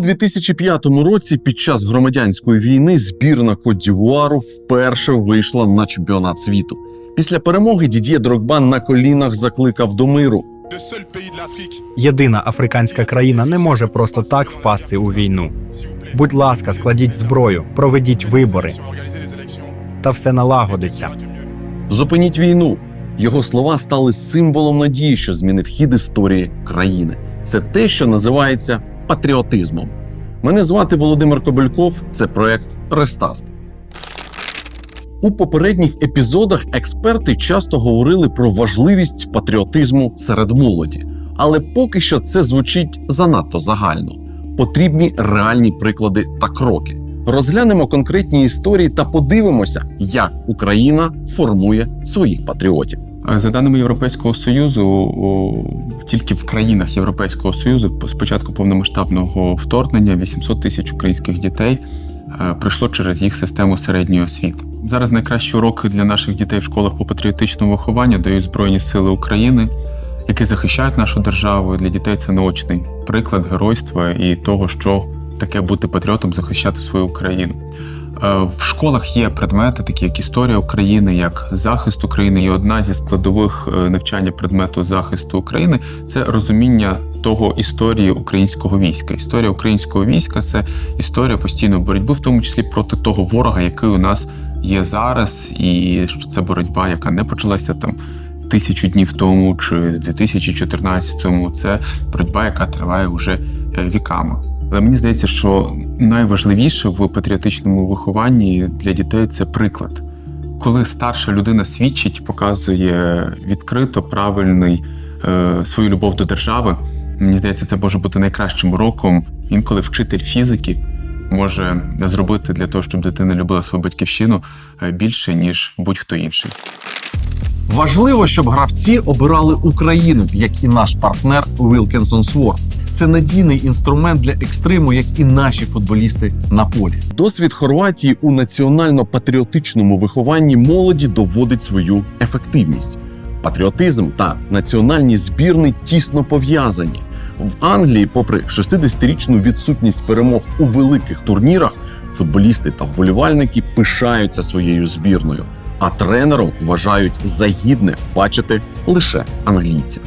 2005 році під час громадянської війни збірна Кот-Дівуару вперше вийшла на чемпіонат світу. Після перемоги Дід'є Дрогба на колінах закликав до миру. Єдина африканська країна не може просто так впасти у війну. Будь ласка, складіть зброю, проведіть вибори, та все налагодиться. Зупиніть війну. Його слова стали символом надії, що змінив хід історії країни. Це те, що називається патріотизмом. Мене звати Володимир Кобельков. Це проект Рестарт. У попередніх епізодах експерти часто говорили про важливість патріотизму серед молоді, але поки що це звучить занадто загально. Потрібні реальні приклади та кроки. Розглянемо конкретні історії та подивимося, як Україна формує своїх патріотів. За даними Європейського союзу, тільки в країнах Європейського союзу з початку повномасштабного вторгнення 800 тисяч українських дітей е, пройшло через їх систему середньої освіти. Зараз найкращі уроки для наших дітей в школах по патріотичному вихованню дають Збройні Сили України, які захищають нашу державу. Для дітей це наочний приклад геройства і того, що таке бути патріотом, захищати свою Україну. Е, В школах є предмети, такі як історія України, як захист України. І одна зі складових е, навчання предмету захисту України це розуміння того історії українського війська. Історія українського війська це історія постійної боротьби, в тому числі проти того ворога, який у нас є зараз, і що це боротьба, яка не почалася там. Тисячу днів тому чи в 2014-му. це боротьба, яка триває вже е, віками. Але мені здається, що найважливіше в патріотичному вихованні для дітей це приклад. Коли старша людина свідчить, показує відкрито правильний е, свою любов до держави. Мені здається, це може бути найкращим уроком. Інколи вчитель фізики може зробити для того, щоб дитина любила свою батьківщину е, більше ніж будь-хто інший. Важливо, щоб гравці обирали Україну, як і наш партнер Wilkinson Sword. Це надійний інструмент для екстриму, як і наші футболісти на полі. Досвід Хорватії у національно-патріотичному вихованні молоді доводить свою ефективність. Патріотизм та національні збірни тісно пов'язані. В Англії, попри 60-річну відсутність перемог у великих турнірах, футболісти та вболівальники пишаються своєю збірною а тренером вважають за гідне бачити лише англійців.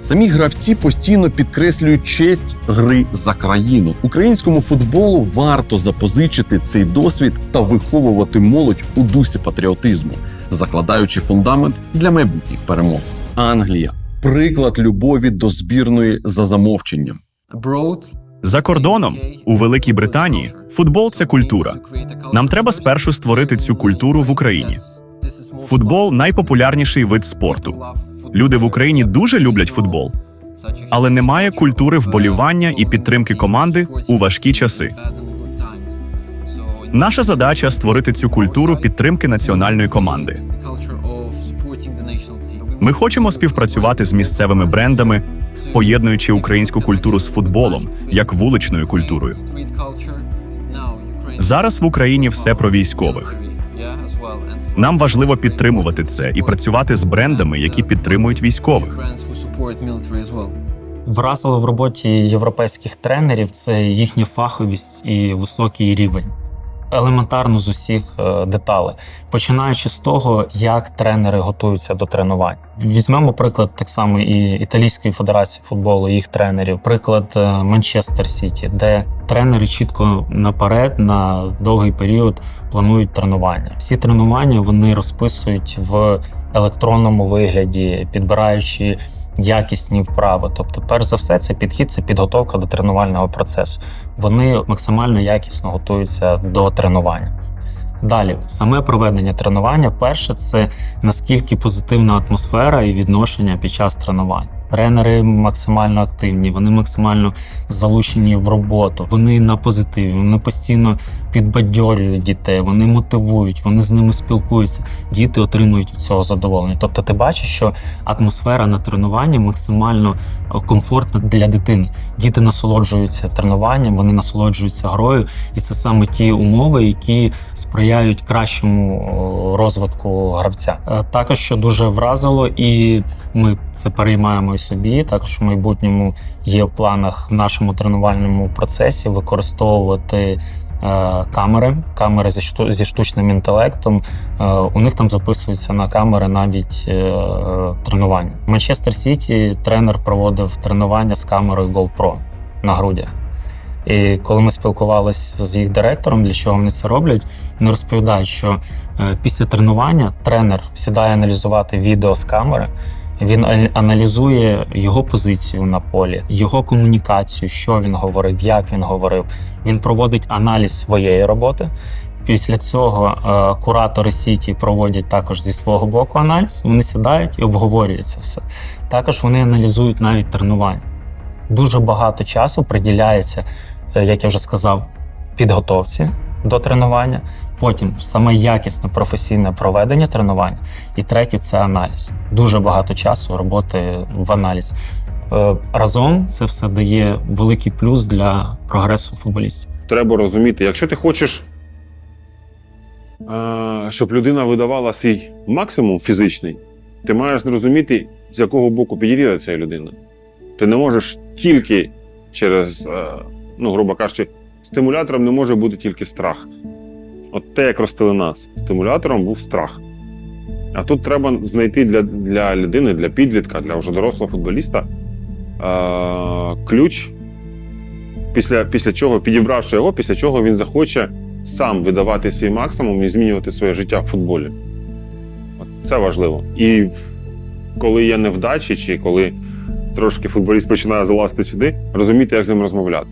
Самі гравці постійно підкреслюють честь гри за країну. Українському футболу варто запозичити цей досвід та виховувати молодь у дусі патріотизму, закладаючи фундамент для майбутніх перемог. Англія приклад любові до збірної за замовченням. За кордоном у Великій Британії футбол це культура. Нам треба спершу створити цю культуру в Україні. Футбол найпопулярніший вид спорту. Люди в Україні дуже люблять футбол, але немає культури вболівання і підтримки команди у важкі часи. Наша задача створити цю культуру підтримки національної команди. Ми хочемо співпрацювати з місцевими брендами, поєднуючи українську культуру з футболом як вуличною культурою. Зараз в Україні все про військових. Нам важливо підтримувати це і працювати з брендами, які підтримують військових. Вразило в роботі європейських тренерів це їхня фаховість і високий рівень. Елементарно з усіх е, деталей, починаючи з того, як тренери готуються до тренувань. Візьмемо приклад так само і Італійської федерації футболу, їх тренерів, приклад е, Манчестер Сіті, де тренери чітко наперед на довгий період планують тренування. Всі тренування вони розписують в електронному вигляді, підбираючи якісні вправи. Тобто, перш за все, це підхід, це підготовка до тренувального процесу. Вони максимально якісно готуються до тренування. Далі, саме проведення тренування, перше, це наскільки позитивна атмосфера і відношення під час тренувань. Тренери максимально активні, вони максимально залучені в роботу. Вони на позитиві, вони постійно підбадьорюють дітей, вони мотивують, вони з ними спілкуються. Діти отримують цього задоволення. Тобто, ти бачиш, що атмосфера на тренуванні максимально е, комфортна для дитини. Діти насолоджуються тренуванням, вони насолоджуються грою, і це саме ті умови, які сприяють кращому розвитку гравця. Е, Також що дуже вразило, і ми це переймаємо і собі. Також в майбутньому є в планах в нашому тренувальному процесі використовувати камери, камери зі, шту- зі штучним інтелектом. Е, у них там записуються на камери навіть е, тренування. В Манчестер Сіті тренер проводив тренування з камерою GoPro на грудях. І коли ми спілкувалися з їх директором, для чого вони це роблять, вони розповідають, що е, після тренування тренер сідає аналізувати відео з камери. Він аналізує його позицію на полі, його комунікацію, що він говорив, як він говорив. Він проводить аналіз своєї роботи. Після цього е, куратори Сіті проводять також зі свого боку аналіз. Вони сідають і обговорюють це все. Також вони аналізують навіть тренування. Дуже багато часу приділяється, е, як я вже сказав, підготовці до тренування. Потім саме якісне професійне проведення тренування. І третє це аналіз. Дуже багато часу роботи в аналіз. Е, Разом це все дає великий плюс для прогресу футболістів. треба розуміти, якщо ти хочеш, е, щоб людина видавала свій максимум фізичний, ти маєш зрозуміти, з якого боку підійде ця людина. Ти не можеш тільки через, е, ну, грубо кажучи, стимулятором не може бути тільки страх. От те, як ростили нас, стимулятором був страх. А тут треба знайти для, для людини, для підлітка, для вже дорослого футболіста е, ключ, після, після чого, підібравши його, після чого він захоче сам видавати свій максимум і змінювати своє життя в футболі. От це важливо. І коли є невдачі, чи коли трошки футболіст починає залазити сюди, розуміти, як з ним розмовляти.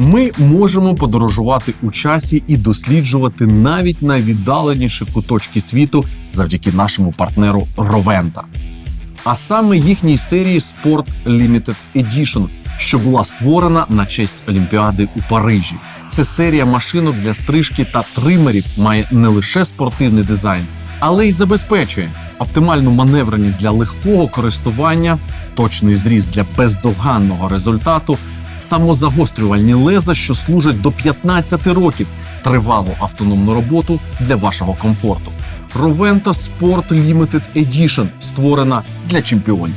Ми можемо подорожувати у часі і досліджувати навіть найвіддаленіші куточки світу завдяки нашому партнеру Ровента. А саме їхній серії Sport Limited Edition, що була створена на честь Олімпіади у Парижі. Це серія машинок для стрижки та тримерів має не лише спортивний дизайн, але й забезпечує оптимальну маневреність для легкого користування, точний зріст для бездоганного результату, самозагострювальні леза, що служать до 15 років, тривалу автономну роботу для вашого комфорту. Roventa Sport Limited Edition створена для чемпіонів.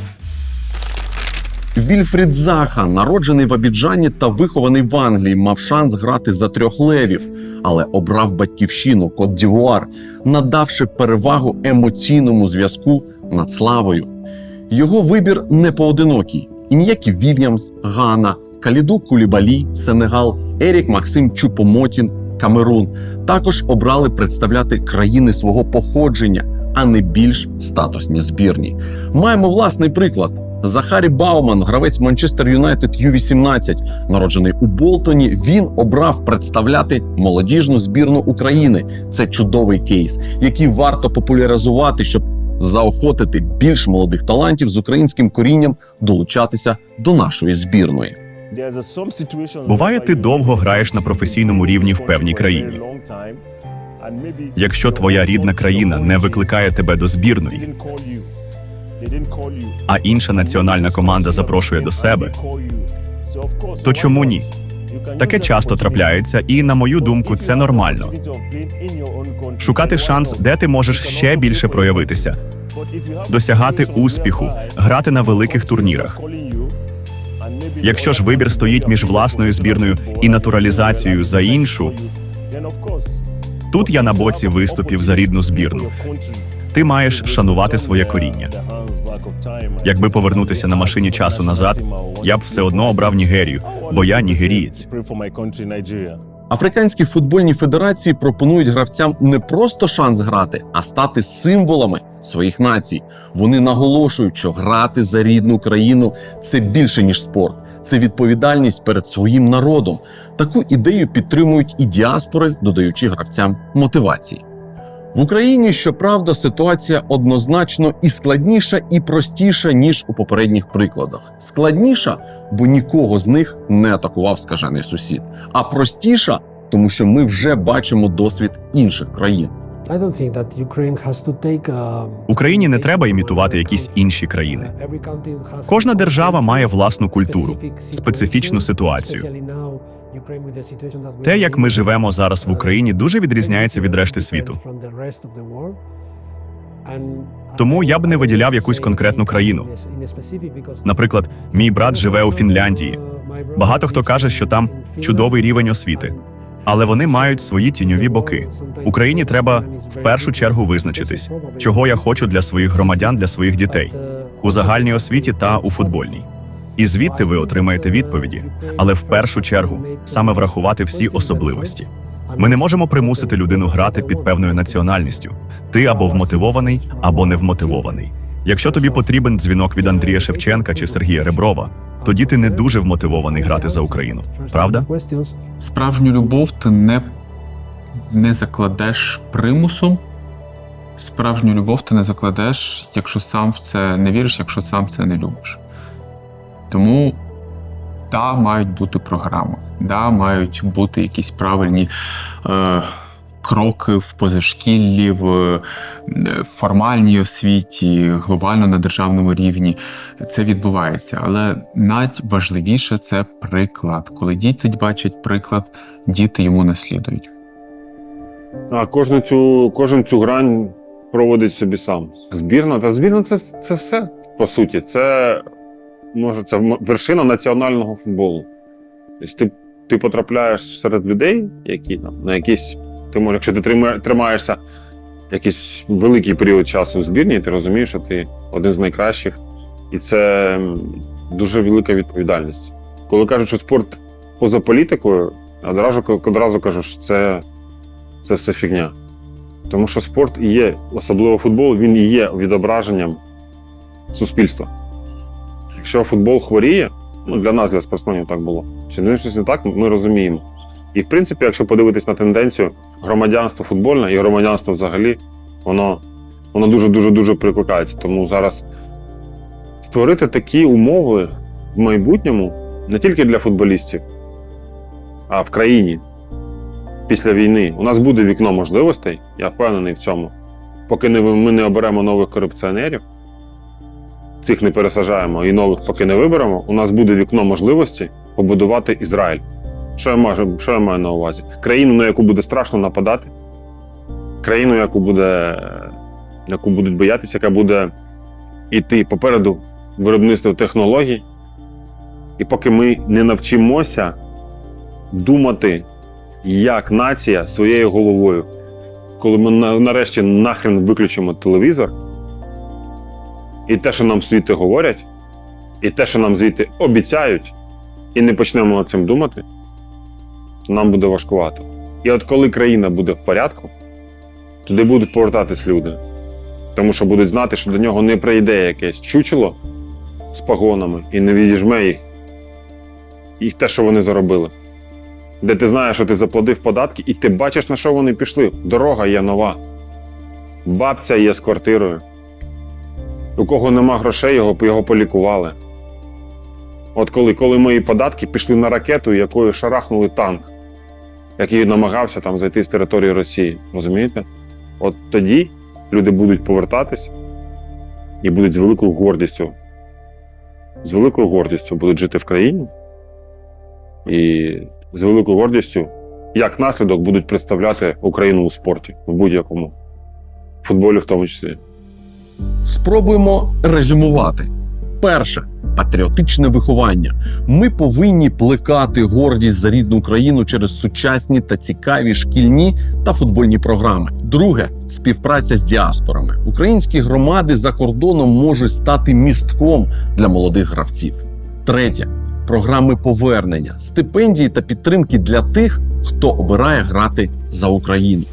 Вільфрід Заха, народжений в Абіджані та вихований в Англії, мав шанс грати за трьох левів, але обрав батьківщину Кот Дівуар, надавши перевагу емоційному зв'язку над славою. Його вибір не поодинокий. І ніякі Вільямс, Гана, Каліду Кулібалі, Сенегал, Ерік Максим Чупомотін, Камерун також обрали представляти країни свого походження, а не більш статусні збірні. Маємо власний приклад. Захарі Бауман, гравець Манчестер Юнайтед Ю-18, народжений у Болтоні. Він обрав представляти молодіжну збірну України. Це чудовий кейс, який варто популяризувати, щоб заохотити більш молодих талантів з українським корінням долучатися до нашої збірної. Буває, ти довго граєш на професійному рівні в певній країні. Якщо твоя рідна країна не викликає тебе до збірної, а інша національна команда запрошує до себе, то чому ні? Таке часто трапляється, і на мою думку, це нормально. Шукати шанс, де ти можеш ще більше проявитися, досягати успіху, грати на великих турнірах. Якщо ж вибір стоїть між власною збірною і натуралізацією за іншу, тут я на боці виступів за рідну збірну. Ти маєш шанувати своє коріння. Якби повернутися на машині часу назад, я б все одно обрав Нігерію, бо я нігерієць. Африканські футбольні федерації пропонують гравцям не просто шанс грати, а стати символами своїх націй. Вони наголошують, що грати за рідну країну це більше ніж спорт, це відповідальність перед своїм народом. Таку ідею підтримують і діаспори, додаючи гравцям мотивації. В Україні, щоправда, ситуація однозначно і складніша, і простіша, ніж у попередніх прикладах. Складніша, бо нікого з них не атакував скажений сусід. А простіша, тому що ми вже бачимо досвід інших країн. A... Україні не треба імітувати якісь інші країни. Кожна держава має власну культуру, специфічну ситуацію. Те, як ми живемо зараз в Україні, дуже відрізняється від решти світу. Тому я б не виділяв якусь конкретну країну. Наприклад, мій брат живе у Фінляндії. Багато хто каже, що там чудовий рівень освіти, але вони мають свої тіньові боки. Україні треба в першу чергу визначитись, чого я хочу для своїх громадян, для своїх дітей у загальній освіті та у футбольній. І звідти ви отримаєте відповіді, але в першу чергу саме врахувати всі особливості. Ми не можемо примусити людину грати під певною національністю. Ти або вмотивований, або не вмотивований. Якщо тобі потрібен дзвінок від Андрія Шевченка чи Сергія Реброва, тоді ти не дуже вмотивований грати за Україну. Правда? Справжню любов ти не, не закладеш примусом. Справжню любов ти не закладеш, якщо сам в це не віриш, якщо сам це не любиш. Тому да, мають бути програми, да, мають бути якісь правильні е, кроки в позашкіллі, в е, формальній освіті, глобально на державному рівні. Це відбувається. Але найважливіше це приклад. Коли діти бачать приклад, діти йому наслідують. А кожну цю, кожен цю грань проводить собі сам. Збірна, та збірна це, це все, по суті. Це може це вершина національного футболу. Тобто ти, ти потрапляєш серед людей, які там на якісь. Ти може, якщо ти тримаєшся якийсь великий період часу в збірні, ти розумієш, що ти один з найкращих. І це дуже велика відповідальність. Коли кажуть, що спорт поза політикою, одразу, одразу кажу, що це, це все фігня. Тому що спорт і є, особливо футбол, він і є відображенням суспільства. Якщо футбол хворіє, ну для нас, для спортсменів, так було. Чи не щось не так, ми розуміємо. І в принципі, якщо подивитись на тенденцію, громадянство футбольне і громадянство взагалі, воно, воно дуже дуже дуже прикликається. Тому зараз створити такі умови в майбутньому не тільки для футболістів, а в країні після війни. У нас буде вікно можливостей, я впевнений в цьому. Поки ми не оберемо нових корупціонерів, цих не пересажаємо і нових поки не виберемо, у нас буде вікно можливості побудувати Ізраїль. Що я маю, що я маю на увазі? Країну, на яку буде страшно нападати, країну, яку буде, яку будуть боятися, яка буде йти попереду виробництва технологій. І поки ми не навчимося думати як нація своєю головою, коли ми нарешті нахрен виключимо телевізор, і те, що нам звідти говорять, і те, що нам звідти обіцяють, і не почнемо над цим думати, нам буде важкувато. І от коли країна буде в порядку, туди будуть повертатись люди. Тому що будуть знати, що до нього не прийде якесь чучело з погонами і не відіжме їх, їх те, що вони заробили. Де ти знаєш, що ти заплатив податки, і ти бачиш, на що вони пішли. Дорога є нова. Бабця є з квартирою. У кого нема грошей, його, його полікували. От коли, коли мої податки пішли на ракету, якою шарахнули танк, який намагався там зайти з території Росії. Розумієте? От тоді люди будуть повертатись і будуть з великою гордістю. З великою гордістю будуть жити в країні. І з великою гордістю, як наслідок, будуть представляти Україну у спорті в будь-якому футболі, в тому числі. Спробуємо резюмувати. Перше патріотичне виховання. Ми повинні плекати гордість за рідну Україну через сучасні та цікаві шкільні та футбольні програми. Друге співпраця з діаспорами. Українські громади за кордоном можуть стати містком для молодих гравців. Третє програми повернення, стипендії та підтримки для тих, хто обирає грати за Україну.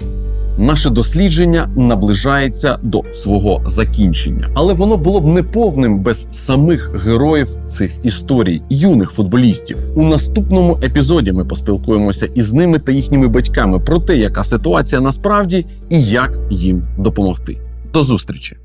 Наше дослідження наближається до свого закінчення, але воно було б неповним без самих героїв цих історій, юних футболістів. У наступному епізоді ми поспілкуємося із ними та їхніми батьками про те, яка ситуація насправді і як їм допомогти. До зустрічі!